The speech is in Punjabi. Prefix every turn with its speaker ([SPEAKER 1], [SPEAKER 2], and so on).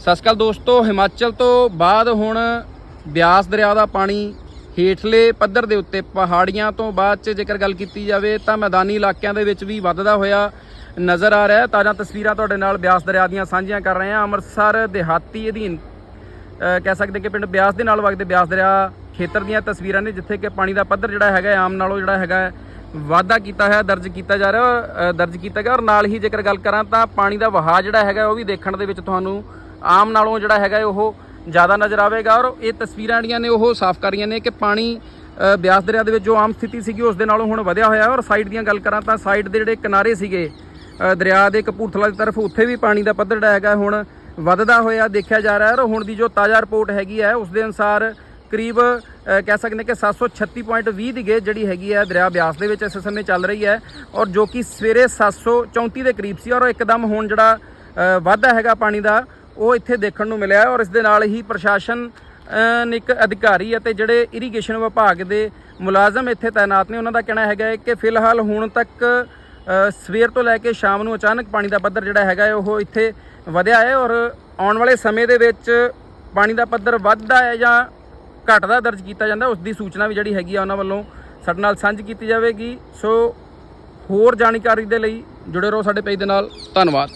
[SPEAKER 1] ਸਤਿ ਸ਼੍ਰੀ ਅਕਾਲ ਦੋਸਤੋ, ਹਿਮਾਚਲ ਤੋਂ ਬਾਅਦ ਹੁਣ ਬਿਆਸ ਦਰਿਆ ਦਾ ਪਾਣੀ ਹੇਠਲੇ ਪੱਧਰ ਦੇ ਉੱਤੇ ਪਹਾੜੀਆਂ ਤੋਂ ਬਾਅਦ ਚ ਜੇਕਰ ਗੱਲ ਕੀਤੀ ਜਾਵੇ ਤਾਂ ਮੈਦਾਨੀ ਇਲਾਕਿਆਂ ਦੇ ਵਿੱਚ ਵੀ ਵੱਧਦਾ ਹੋਇਆ ਨਜ਼ਰ ਆ ਰਿਹਾ ਤਾਜ਼ਾ ਤਸਵੀਰਾਂ ਤੁਹਾਡੇ ਨਾਲ ਬਿਆਸ ਦਰਿਆ ਦੀਆਂ ਸਾਂਝੀਆਂ ਕਰ ਰਹੇ ਹਾਂ। ਅੰਮ੍ਰਿਤਸਰ, ਦਿਹਾਤੀ ਅਧੀਨ ਕਹਿ ਸਕਦੇ ਕਿ ਪਿੰਡ ਬਿਆਸ ਦੇ ਨਾਲ ਵਗਦੇ ਬਿਆਸ ਦਰਿਆ ਖੇਤਰ ਦੀਆਂ ਤਸਵੀਰਾਂ ਨੇ, ਜਿੱਥੇ ਕਿ ਪਾਣੀ ਦਾ ਪੱਧਰ ਜਿਹੜਾ ਹੈਗਾ ਆਮ ਨਾਲੋਂ ਜਿਹੜਾ ਹੈਗਾ ਵਾਧਾ ਕੀਤਾ ਹੋਇਆ, ਦਰਜ ਕੀਤਾ ਜਾ ਰਿਹਾ ਦਰਜ ਕੀਤਾ ਗਿਆ। ਔਰ ਨਾਲ ਹੀ ਜੇਕਰ ਗੱਲ ਕਰਾਂ ਤਾਂ ਪਾਣੀ ਦਾ ਵਹਾਅ ਜਿਹੜਾ ਹੈਗਾ ਉਹ ਵੀ ਦੇਖਣ ਦੇ ਵਿੱਚ ਤੁਹਾਨੂੰ ਆਮ ਨਾਲੋਂ ਜਿਹੜਾ ਹੈਗਾ ਉਹ ਜ਼ਿਆਦਾ ਨਜ਼ਰ ਆਵੇਗਾ ਔਰ ਇਹ ਤਸਵੀਰਾਂ ਜਿਹੜੀਆਂ ਨੇ ਉਹ ਸਾਫ਼ ਕਰ ਰਹੀਆਂ ਨੇ ਕਿ ਪਾਣੀ ਬਿਆਸ ਦਰਿਆ ਦੇ ਵਿੱਚ ਜੋ ਆਮ ਸਥਿਤੀ ਸੀਗੀ ਉਸ ਦੇ ਨਾਲੋਂ ਹੁਣ ਵਧਿਆ ਹੋਇਆ ਔਰ ਸਾਈਡ ਦੀਆਂ ਗੱਲ ਕਰਾਂ ਤਾਂ ਸਾਈਡ ਦੇ ਜਿਹੜੇ ਕਿਨਾਰੇ ਸੀਗੇ ਦਰਿਆ ਦੇ ਕਪੂਰਥਲਾ ਦੀ ਤਰਫ ਉੱਥੇ ਵੀ ਪਾਣੀ ਦਾ ਪੱਧਰ ਜਿਹੜਾ ਹੈਗਾ ਹੁਣ ਵੱਧਦਾ ਹੋਇਆ ਦੇਖਿਆ ਜਾ ਰਿਹਾ ਔਰ ਹੁਣ ਦੀ ਜੋ ਤਾਜ਼ਾ ਰਿਪੋਰਟ ਹੈਗੀ ਹੈ ਉਸ ਦੇ ਅਨੁਸਾਰ ਕਰੀਬ ਕਹਿ ਸਕਦੇ ਕਿ 736.20 ਦੀ ਗੇਜ ਜਿਹੜੀ ਹੈਗੀ ਹੈ ਦਰਿਆ ਬਿਆਸ ਦੇ ਵਿੱਚ ਇਸ ਸਮੇਂ ਚੱਲ ਰਹੀ ਹੈ ਔਰ ਜੋ ਕਿ ਸਵੇਰੇ 734 ਦੇ ਕਰੀਬ ਸੀ ਔਰ ਇੱਕਦਮ ਹੁਣ ਜਿਹੜਾ ਅ, ਵਾਧਾ ਹੈਗਾ ਪਾਣੀ ਦਾ ਉਹ ਇੱਥੇ ਦੇਖਣ ਨੂੰ ਮਿਲਿਆ ਔਰ ਇਸ ਦੇ ਨਾਲ ਹੀ ਪ੍ਰਸ਼ਾਸਨ ਨਿਕ ਅਧਿਕਾਰੀ ਅਤੇ ਜਿਹੜੇ ਇਰੀਗੇਸ਼ਨ ਵਿਭਾਗ ਦੇ ਮੁਲਾਜ਼ਮ ਇੱਥੇ ਤਾਇਨਾਤ ਨੇ, ਉਹਨਾਂ ਦਾ ਕਹਿਣਾ ਹੈਗਾ ਹੈ ਕਿ ਫਿਲਹਾਲ ਹੁਣ ਤੱਕ ਸਵੇਰ ਤੋਂ ਲੈ ਕੇ ਸ਼ਾਮ ਨੂੰ ਅਚਾਨਕ ਪਾਣੀ ਦਾ ਪੱਧਰ ਜਿਹੜਾ ਹੈਗਾ ਹੈ, ਉਹ ਇੱਥੇ ਵਧਿਆ ਹੈ ਔਰ ਆਉਣ ਵਾਲੇ ਸਮੇਂ ਦੇ ਵਿੱਚ ਪਾਣੀ ਦਾ ਪੱਧਰ ਵੱਧਦਾ ਹੈ ਜਾਂ ਘਟਦਾ ਦਰਜ ਕੀਤਾ ਜਾਂਦਾ, ਉਸ ਦੀ ਸੂਚਨਾ ਵੀ ਜਿਹੜੀ ਹੈਗੀ ਆ, ਉਹਨਾਂ ਵੱਲੋਂ ਸਾਡੇ ਨਾਲ ਸਾਂਝੀ ਕੀਤੀ ਜਾਵੇਗੀ। ਸੋ ਹੋਰ ਜਾਣਕਾਰੀ ਦੇ ਲਈ ਜੁੜੇ ਰਹੋ ਸਾਡੇ ਪੇਜ ਦੇ ਨਾਲ। ਧੰਨਵਾਦ।